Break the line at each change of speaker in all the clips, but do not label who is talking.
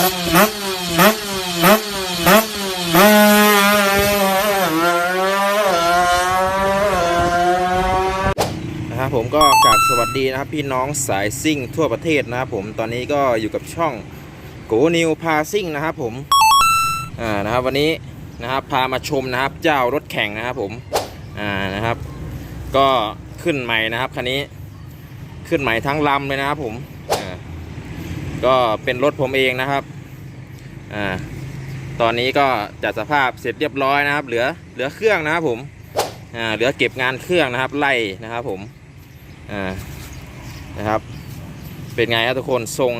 นะครับผมก็กราบสวัสดีนะครับพี่น้องสายซิ่งทั่วประเทศนะครับผมตอนนี้ก็อยู่กับช่องโกนิวพาซิ่งนะครับผมอ่านะครับวันนี้นะครับพามาชมนะครับเจ้ารถแข่งนะครับผมอ่านะครับ ก็ขึ้นใหม่นะครับคันนี้ขึ้นใหม่ทั้งลำเลยนะครับผมอ ก็เป็นรถผมเองนะครับอ่าตอนนี้ก็จัดสภาพเสร็จเรียบร้อยนะครับ เหลือเหลือเครื่องนะครับผมอ่าเหลือเก็บงานเครื่องนะครับไล่นะครับผมอ่านะครับ เป็นไงครับทุกคนทรง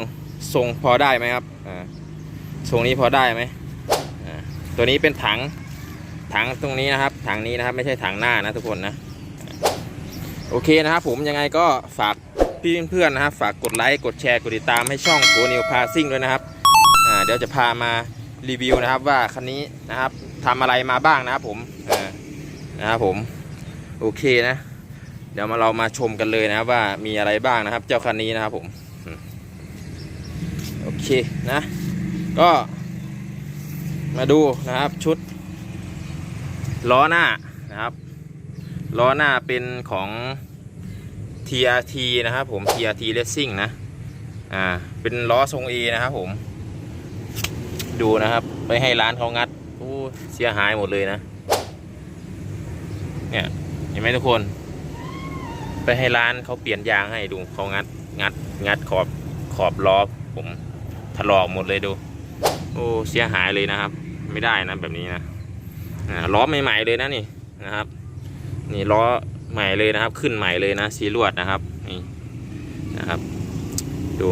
ทรงพอได้ไหมครับอ่าทรงนี้พอได้ไหมอ่าตัวนี้เป็นถังถังตรงนี้นะครับ ถังนี้นะครับไม่ใช่ถังหน้านะทุกคนนะโอเคนะครับผมยังไงก็ฝาก พี่เพื่อนๆนะครับฝากกดไลค์กดแชร์กดติดตามให้ช่องโกนิวพาซิ่งด้วยนะครับอ่าเดี๋ยวจะพามารีวิวนะครับว่าคันนี้นะครับทำอะไรมาบ้างนะครับผมอ่านะครับผมโอเคนะ เดี๋ยวมาเรามาชมกันเลยนะครับว่ามีอะไรบ้างนะครับ เจ้าคันนี้นะครับผมโอเคนะ ก็มาดูนะครับชุดล้อหน้านะครับล้อหน้าเป็นของ TRT นะครับผม TRT Racing นะ อ่า เป็นล้อทรง A นะครับผม ดูนะครับ ไปให้ร้านเขางัดโอ้เสียหายหมดเลยนะ เนี่ย เห็นไหมทุกคน ไปให้ร้านเขาเปลี่ยนยางให้ดูเขางัด งัด งัดขอบ ขอบล้อผมถลอกหมดเลยดู โอ้ เสียหายเลยนะครับ ไม่ได้นะแบบนี้นะอ่าล้อใหม่ๆเลยนะนี่นะครับ นี่ล้อ ใหม่เลยนะครับ ขึ้นใหม่เลยนะสีลวดนะครับนี่นะครับ ดู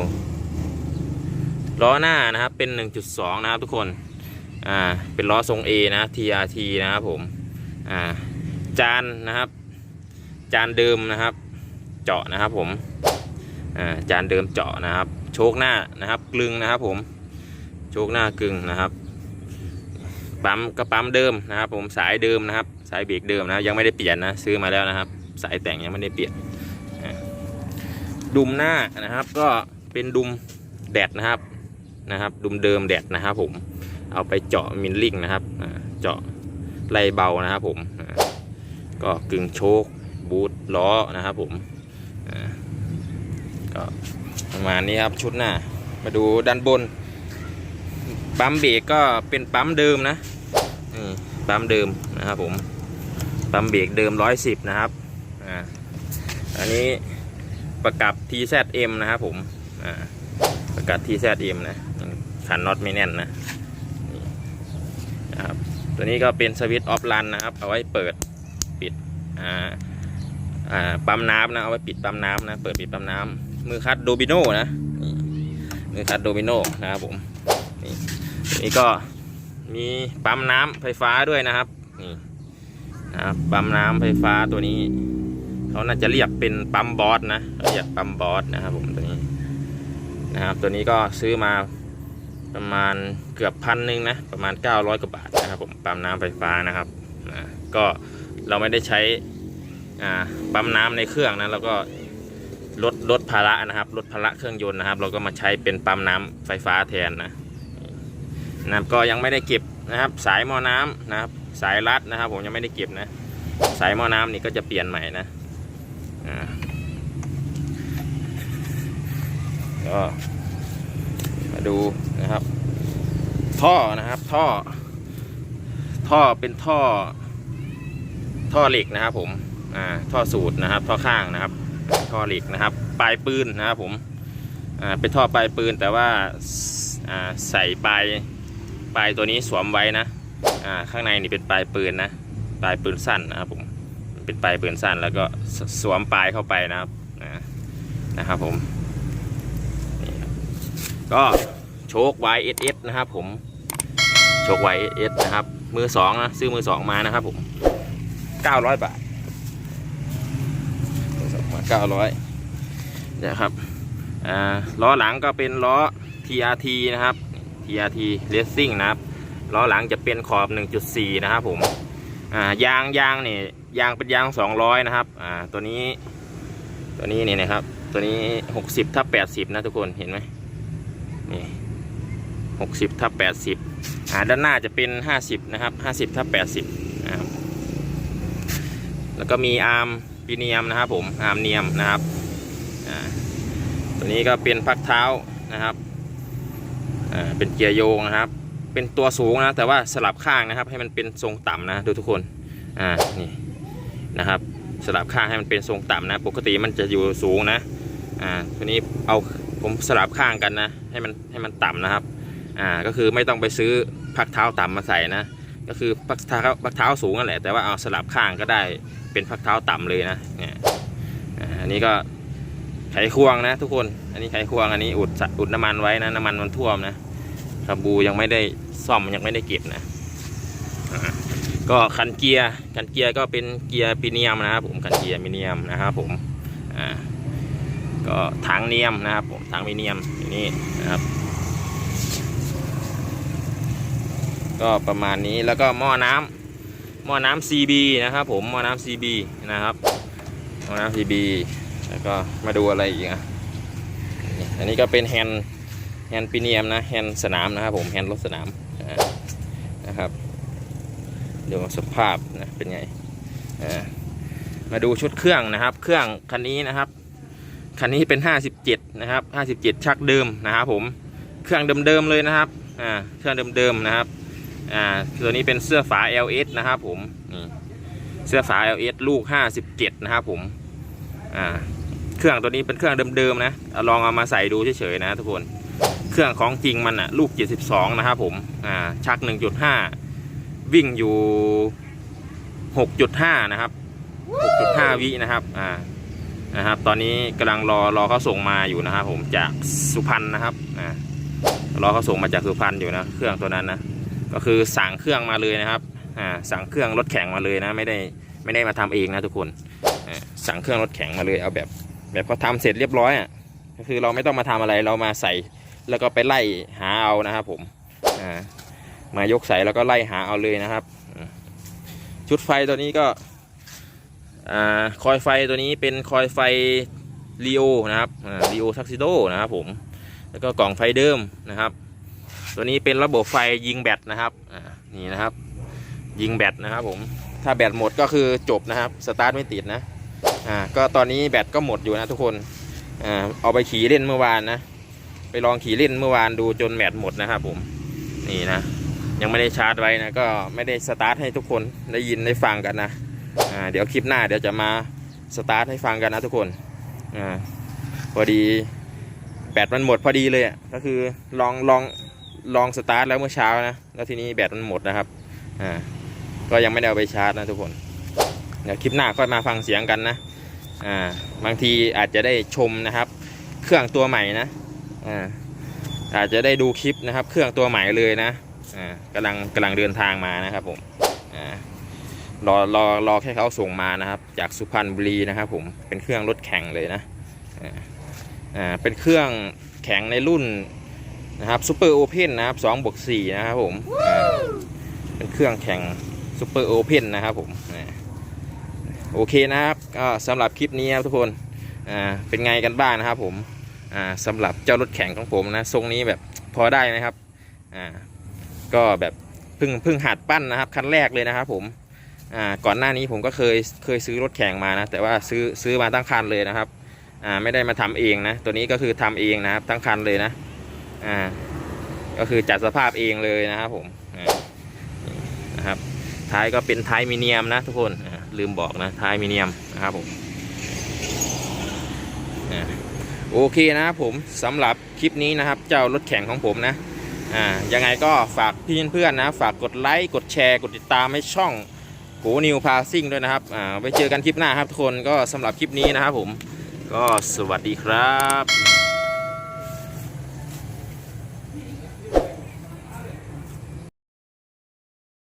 ล้อหน้านะครับเป็น 1.2 นะครับทุกคนอ่าเป็นล้อทรง A นะ TRT นะครับผมอ่าจานนะครับ จานเดิมนะครับ เจาะนะครับผมอ่าจานเดิมเจาะนะครับ โชคหน้านะครับกลึงนะครับผมโชคหน้า กลึงนะครับปั๊มก็ปั๊มเดิมนะครับ ผมสายเดิมนะครับ สายเบรกเดิมนะยังไม่ได้เปลี่ยนนะซื้อมาแล้วนะครับ สายแต่งยังไม่ได้เปลี่ยนดุมหน้านะครับ ก็เป็นดุมแดดนะครับนะครับ ดุมเดิมแดดนะครับ ผมเอาไปเจาะมิลลิ่งนะครับเจาะไล่เบานะครับผมก็กึ่งโชคบูทล้อนะครับ ผมก็ประมาณนี้ครับชุดหน้า มาดูด้านบนปั๊มเบรกก็เป็นปั๊มเดิมนะปั๊มเดิมนะครับผม ปั๊มเบรกเดิมร้อยสิบนะครับอ่าอันนี้ประกับ TZM นะครับผมอ่าประกับ TZM นะขันน็อตไม่แน่นนะนะครับตัวนี้ก็เป็นสวิตช์ออฟรันนะครับ เอาไว้เปิดปิดอ่าอ่าปั๊มน้ำนะเอาไว้ปิดปั๊มน้ำนะเปิดปิดปั๊มน้ำมือคัดโดบิโนนะมือคัดโดบิโนนะครับผมนี่นี้ก็มีปั๊มน้ำไฟฟ้าด้วยนะครับนี่ นะครับปั๊มน้ำไฟฟ้าตัวนี้ เขาน่าจะเรียกเป็นปั๊มบอสนะเรียกปั๊มบอสนะครับผมตัวนี้นะครับตัวนี้ก็ซื้อมาประมาณเกือบพันหนึ่งนะประมาณ 900กว่าบาทนะครับผมปั๊มน้ำไฟฟ้านะครับนะก็เราไม่ได้ใช้ปั๊มน้ำในเครื่องนะแล้วก็ลดลดภาระนะครับลดภาระเครื่องยนต์นะครับ เราก็มาใช้เป็นปั๊มน้ำไฟฟ้าแทนนะนะก็ยังไม่ได้เก็บนะครับ สายมอน้ำนะครับ สายรัดนะครับ ผมยังไม่ได้เก็บนะ สายหม้อน้ำนี่ก็จะเปลี่ยนใหม่นะก็มาดูนะครับ ท่อนะครับท่อ ท่อเป็นท่อ ท่อเหล็กนะครับ ผมอ่าท่อสูตรนะครับ ท่อข้างนะครับ ท่อเหล็กนะครับ ปลายปืนนะครับ ผมอ่าเป็นท่อปลายปืนแต่ว่าอ่าใส่ปลายปลายตัวนี้สวมไว้นะ อ่าข้างในนี่เป็นปลายปืนนะปลายปืนสั้นนะครับผมเป็นปลายปืนสั้นแล้วก็สวมปลายเข้าไปนะครับนะนะครับผมก็โชค YSS นะครับผมโชค YSS นะครับมือสองนะซื้อมือสองมานะครับผม900บาทมือสองมา900นะครับล้อหลังก็เป็นล้อ TRT นะครับ TRT Racing นะครับ ล้อหลังจะเป็นขอบ 1.4 นะครับผมอ่ายางยางเนี่ยยางเป็นยาง 200 นะครับอ่าตัวนี้ ตัวนี้นี่นะครับ ตัวนี้ 60ทับ80 นะทุกคนเห็นไหมนี่60ทับ80อ่าด้านหน้าจะเป็น 50 นะครับ 50ทับ80นะครับแล้วก็มีอาร์มปีเนียมนะครับผมอาร์มเนียมนะครับอ่าตัวนี้ก็เป็นพักเท้านะครับอ่าเป็นเกียร์โยงนะครับ เป็นตัวสูงนะ แต่ว่าสลับข้างนะครับ ให้มันเป็นทรงต่ำนะดูทุกคนอ่านี่นะครับสลับข้างให้มันเป็นทรงต่ำนะ ปกติมันจะอยู่สูงนะอ่าตัวนี้เอาผมสลับข้างกันนะ ให้มันให้มันต่ำนะครับอ่าก็คือไม่ต้องไปซื้อพักเท้าต่ำมาใส่นะ ก็คือพักเท้าพักเท้าสูงนั่นแหละแต่ว่าเอาสลับข้างก็ได้เป็นพักเท้าต่ำเลยนะเนี่ยอ่าอันนี้ก็ไขควงนะทุกคน อันนี้ไขควงอันนี้อุดสะอุดน้ำมันไว้นะน้ำมันมันท่วมนะ คาบูยังไม่ได้ซ่อมยังไม่ได้เก็บนะก็คันเกียร์คันเกียร์ก็เป็นเกียร์ปีเนียมนะครับผมคันเกียร์มิเนียมนะครับผมอ่าก็ถังเนียมนะครับผมถังมิเนียมนี้นะครับ ก็ประมาณนี้แล้วก็หม้อน้ำหม้อน้ำ CB นะครับผมหม้อน้ำ CB นะครับหม้อน้ำ CB แล้วก็มาดูอะไรอีกอะอันนี้ก็เป็นแฮนด์ แฮนด์ปีเนียมนะแฮนด์สนามนะครับผมแฮนด์รถสนามนะครับ เดี๋ยวสภาพนะเป็นไงมาดูชุดเครื่องนะครับ เครื่องคันนี้นะครับคันนี้เป็น 57 นะครับ 57 ชักเดิมนะครับผม เครื่องเดิมๆเลยนะครับ อ่า เครื่องเดิมๆนะครับ อ่า ตัวนี้เป็นเสื้อฝา LS นะครับผม นี่ เสื้อฝา LS ลูก 57 นะครับผม อ่า เครื่องตัวนี้เป็นเครื่องเดิมๆนะ ลองเอามาใส่ดูเฉยๆนะทุกคน รื่องของจริงมันอะลูก 72 นะครับผมอ่าชัก 1.5 วิ่งอยู่ 6.5 นะครับ 6.5 วินะครับอ่านะครับ ตอนนี้กำลังรอรอเขาส่งมาอยู่นะครับผมจากสุพรรณนะครับอ่ารอเขาส่งมาจากสุพรรณอยู่นะเครื่องตัวนั้นนะก็คือสั่งเครื่องมาเลยนะครับอ่าสั่งเครื่องรถแข่งมาเลยนะไม่ได้ไม่ได้มาทำเองนะทุกคนอ่าสั่งเครื่องรถแข่งมาเลยเอาแบบ แบบเขาทำเสร็จเรียบร้อยอะก็คือเราไม่ต้องมาทำอะไรเรามาใส่ แล้วก็ไปไล่หาเอานะครับผมอ่ามายกใส่แล้วก็ไล่หาเอาเลยนะครับ ชุดไฟตัวนี้ก็อ่าคอยไฟตัวนี้เป็นคอยไฟรีโอนะครับรีโอทักซิโดนะครับผมแล้วก็กล่องไฟเดิมนะครับ ตัวนี้เป็นระบบไฟยิงแบตนะครับนี่นะครับ ยิงแบตนะครับผมถ้าแบตหมดก็คือจบนะครับสตาร์ทไม่ติดนะอ่าก็ตอนนี้แบตก็หมดอยู่นะทุกคนอ่าเอาไปขี่เล่นเมื่อวานนะ ไปลองขี่เล่นเมื่อวานดูจนแบตหมดนะครับผมนี่นะ ยังไม่ได้ชาร์จไว้นะก็ไม่ได้สตาร์ทให้ทุกคนได้ยินได้ฟังกันนะอ่าเดี๋ยวคลิปหน้าเดี๋ยวจะมาสตาร์ทให้ฟังกันนะทุกคนอ่าพอดีแบตมันหมดพอดีเลยอะก็คือลองลองลองสตาร์ทแล้วเมื่อเช้านะแล้วทีนี้แบตมันหมดนะครับอ่าก็ยังไม่ได้เอาไปชาร์จนะทุกคนเดี๋ยวคลิปหน้าค่อยมาฟังเสียงกันนะอ่าบางทีอาจจะได้ชมนะครับ เครื่องตัวใหม่นะ อ่าอาจจะได้ดูคลิปนะครับ เครื่องตัวใหม่เลยนะอ่ากำลังกำลังเดินทางมานะครับผมอ่ารอรอรอแค่เขาส่งมานะครับ จากสุพรรณบุรีนะครับผมเป็นเครื่องรถแข่งเลยนะอ่าเป็นเครื่องแข่งในรุ่นนะครับซูเปอร์โอเพนนะครับ2บวก4นะครับผมเป็นเครื่องแข่งซูเปอร์โอเพนนะครับผมโอเคนะครับก็สำหรับคลิปนี้ครับทุกคนอ่าเป็นไงกันบ้างนะครับผม อ่าสำหรับเจ้ารถแข่งของผมนะทรงนี้แบบพอได้ไหมครับอ่าก็แบบเพิ่งเพิ่งหัดปั้นนะครับคันแรกเลยนะครับผมอ่าก่อนหน้านี้ผมก็เคยเคยซื้อรถแข่งมานะแต่ว่าซื้อซื้อมาตั้งคันเลยนะครับอ่าไม่ได้มาทำเองนะตัวนี้ก็คือทำเองนะครับทั้งคันเลยนะอ่าก็คือจัดสภาพเองเลยนะครับผมนะครับท้ายก็เป็นท้ายมิเนียมนะทุกคนลืมบอกนะท้ายมิเนียมนะครับผม โอเคนะครับผมสำหรับคลิปนี้นะครับ เจ้ารถแข่งของผมนะอ่ายังไงก็ฝากพี่เพื่อนๆนะ ฝากกดไลค์กดแชร์ กดติดตามให้ช่องโกนิวพาซิ่งด้วยนะครับอ่าไว้เจอกันคลิปหน้าครับทุกคนก็สำหรับคลิปนี้นะครับผมก็สวัสดีครับ